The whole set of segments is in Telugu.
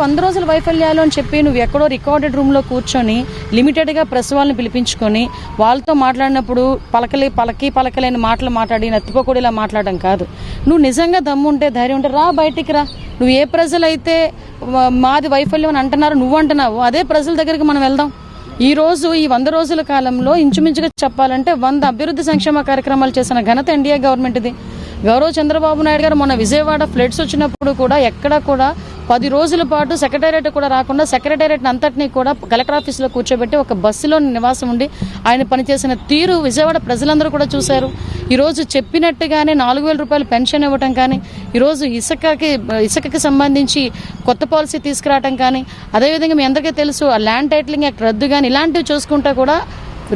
వంద రోజుల వైఫల్యాలు అని చెప్పి నువ్వు ఎక్కడో రికార్డెడ్ రూమ్లో కూర్చొని లిమిటెడ్గా ప్రెస్ వాళ్ళని పిలిపించుకొని వాళ్ళతో మాట్లాడినప్పుడు పలకలి పలకి పలకలేని మాటలు మాట్లాడి నత్తిపోకూడేలా మాట్లాడడం కాదు. నువ్వు నిజంగా దమ్ము ఉంటే ధైర్యం ఉంటే రా బయటికి రా. నువ్వు ఏ ప్రజలైతే మాది వైఫల్యం అని అంటున్నారు నువ్వు అంటున్నావు అదే ప్రజల దగ్గరికి మనం వెళ్దాం. ఈ రోజు ఈ వంద రోజుల కాలంలో ఇంచుమించుగా చెప్పాలంటే వంద అభివృద్ధి సంక్షేమ కార్యక్రమాలు చేసిన ఘనత ఎన్డీఏ గవర్నమెంట్ది. గౌరవ్ చంద్రబాబు నాయుడు గారు మొన్న విజయవాడ ఫ్లడ్స్ వచ్చినప్పుడు కూడా ఎక్కడా కూడా పది రోజుల పాటు సెక్రటేరియట్ కూడా రాకుండా సెక్రటేరియట్ అంతటినీ కూడా కలెక్టర్ ఆఫీస్లో కూర్చోబెట్టి ఒక బస్సులో నివాసం ఉండి ఆయన పనిచేసిన తీరు విజయవాడ ప్రజలందరూ కూడా చూశారు. ఈరోజు చెప్పినట్టుగానే నాలుగు వేల రూపాయలు పెన్షన్ ఇవ్వటం కానీ ఈరోజు ఇసుకకి ఇసుకకి సంబంధించి కొత్త పాలసీ తీసుకురావటం కానీ అదేవిధంగా మీ అందరికీ తెలుసు ఆ ల్యాండ్ టైటిలింగ్ యాక్ట్ రద్దు కానీ ఇలాంటివి చూసుకుంటా కూడా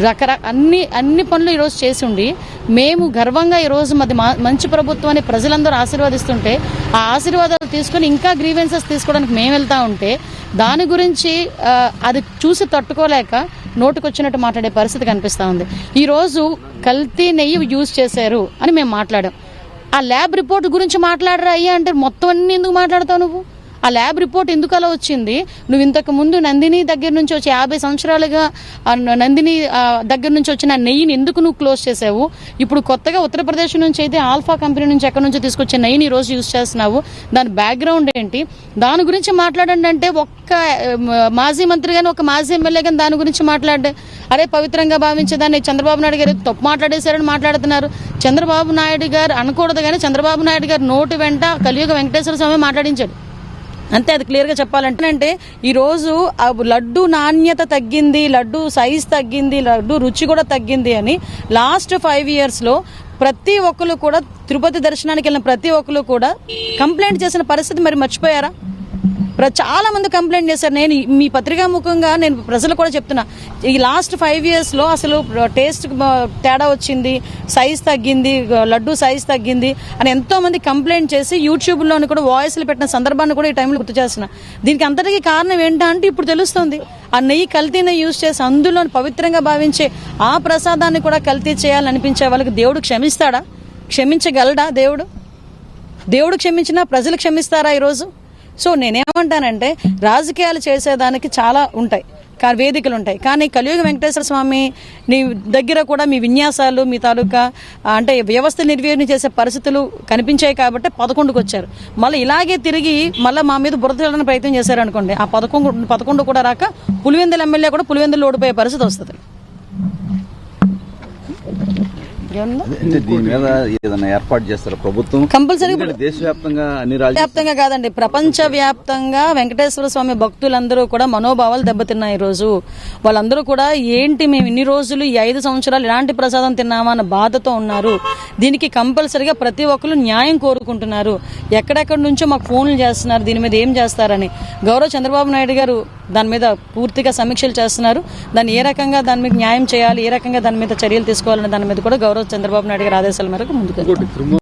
రకర అన్ని అన్ని పనులు ఈరోజు చేసి ఉండి మేము గర్వంగా ఈరోజు మాది మా- మంచి ప్రభుత్వాన్ని ప్రజలందరూ ఆశీర్వదిస్తుంటే ఆ ఆశీర్వాదాలు తీసుకొని ఇంకా గ్రీవెన్సెస్ తీసుకోవడానికి మేము వెళ్తా ఉంటే దాని గురించి అది చూసి తట్టుకోలేక నోటుకొచ్చినట్టు మాట్లాడే పరిస్థితి కనిపిస్తూ ఉంది. ఈరోజు కల్తీ నెయ్యి యూజ్ చేశారు అని మేము మాట్లాడాం. ఆ ల్యాబ్ రిపోర్ట్ గురించి మాట్లాడరా అయ్యా అంటే మొత్తం అన్ని ఎందుకు మాట్లాడతావు నువ్వు? ఆ ల్యాబ్ రిపోర్ట్ ఎందుకు అలా వచ్చింది? నువ్వు ఇంతకు ముందు నందిని దగ్గర నుంచి వచ్చి యాభై సంవత్సరాలుగా నందిని దగ్గర నుంచి వచ్చిన నెయ్యిని ఎందుకు నువ్వు క్లోజ్ చేసావు? ఇప్పుడు కొత్తగా ఉత్తరప్రదేశ్ నుంచి అయితే ఆల్ఫా కంపెనీ నుంచి ఎక్కడి నుంచి తీసుకొచ్చే నెయ్యిని ఈ రోజు యూజ్ చేస్తున్నావు? దాని బ్యాక్గ్రౌండ్ ఏంటి? దాని గురించి మాట్లాడండి అంటే ఒక్క మాజీ మంత్రి కానీ ఒక మాజీ ఎమ్మెల్యే కానీ దాని గురించి మాట్లాడే అరే పవిత్రంగా భావించేదాన్ని చంద్రబాబు నాయుడు గారు తప్పు మాట్లాడేశారని మాట్లాడుతున్నారు. చంద్రబాబు నాయుడు గారు అనకూడదు కానీ చంద్రబాబు నాయుడు గారు నోటి వెంట కలియుగ వెంకటేశ్వర స్వామి మాట్లాడించాడు. అంతే అది క్లియర్గా చెప్పాలంటే అంటే ఈరోజు ఆ లడ్డు నాణ్యత తగ్గింది లడ్డు సైజ్ తగ్గింది లడ్డు రుచి కూడా తగ్గింది అని లాస్ట్ ఫైవ్ ఇయర్స్లో ప్రతి ఒక్కరు కూడా తిరుపతి దర్శనానికి వెళ్ళిన ప్రతి ఒక్కరు కూడా కంప్లైంట్ చేసిన పరిస్థితి మరి మర్చిపోయారా? చాలా మంది కంప్లైంట్ చేశారు. నేను మీ పత్రికా ముఖంగా నేను ప్రజలు కూడా చెప్తున్నా. ఈ లాస్ట్ ఫైవ్ ఇయర్స్లో అసలు టేస్ట్ తేడా వచ్చింది సైజ్ తగ్గింది లడ్డు సైజ్ తగ్గింది అని ఎంతో మంది కంప్లైంట్ చేసి యూట్యూబ్లోని కూడా వాయిస్లు పెట్టిన సందర్భాన్ని కూడా ఈ టైంలో గుర్తు చేస్తున్నా. దీనికి అంతటికీ కారణం ఏంటంటే ఇప్పుడు తెలుస్తుంది. ఆ నెయ్యి కల్తీ నెయ్యి యూజ్ చేసి అందులో పవిత్రంగా భావించే ఆ ప్రసాదాన్ని కూడా కల్తీ చేయాలనిపించే వాళ్ళకి దేవుడు క్షమిస్తాడా? క్షమించగలడా దేవుడు? దేవుడు క్షమించినా ప్రజలు క్షమిస్తారా ఈరోజు? సో నేనేమంటానంటే రాజకీయాలు చేసేదానికి చాలా ఉంటాయి. కానీ వేదికలు ఉంటాయి కానీ కలియుగ వెంకటేశ్వర స్వామి నీ దగ్గర కూడా మీ విన్యాసాలు మీ తాలూకా అంటే వ్యవస్థ నిర్వీర్యం చేసే పరిస్థితులు కనిపించాయి కాబట్టి పదకొండుకు వచ్చారు మళ్ళీ ఇలాగే తిరిగి మళ్ళీ మా మీద బురద ప్రయత్నం చేశారనుకోండి ఆ పదకొండు పదకొండు కూడా రాక పులివెందుల ఎమ్మెల్యే కూడా పులివెందులు ఓడిపోయే పరిస్థితి వస్తుంది. అంటే దీని మీద ఏదైనా ఏర్పాటు చేస్తారా ప్రభుత్వం? కంపల్సరీ ఎందుకంటే దేశవ్యాప్తంగా అన్ని రాజ్యాలు వ్యాప్తంగా కాదండి. ప్రపంచ వ్యాప్తంగా వెంకటేశ్వర స్వామి భక్తులందరూ కూడా మనోభావాలు దెబ్బతిన్నాయి ఈ రోజు వాళ్ళందరూ కూడా ఏంటి మేము ఇన్ని రోజులు ఈ ఐదు సంవత్సరాలు ఇలాంటి ప్రసాదం తిన్నామా అన్న బాధతో ఉన్నారు. దీనికి కంపల్సరిగా ప్రతి ఒక్కరు న్యాయం కోరుకుంటున్నారు. ఎక్కడెక్కడి నుంచో మాకు ఫోన్లు చేస్తున్నారు. దీని మీద ఏం చేస్తారని. గౌరవ చంద్రబాబు నాయుడు గారు దాని మీద పూర్తిగా సమీక్షలు చేస్తున్నారు. దాన్ని ఏ రకంగా దాని మీద న్యాయం చేయాలి? ఏ రకంగా దాని మీద చర్యలు తీసుకోవాలనే దాని మీద కూడా గౌరవ చంద్రబాబు నాయుడు గారి ఆదేశాల మేరకు ముందుకు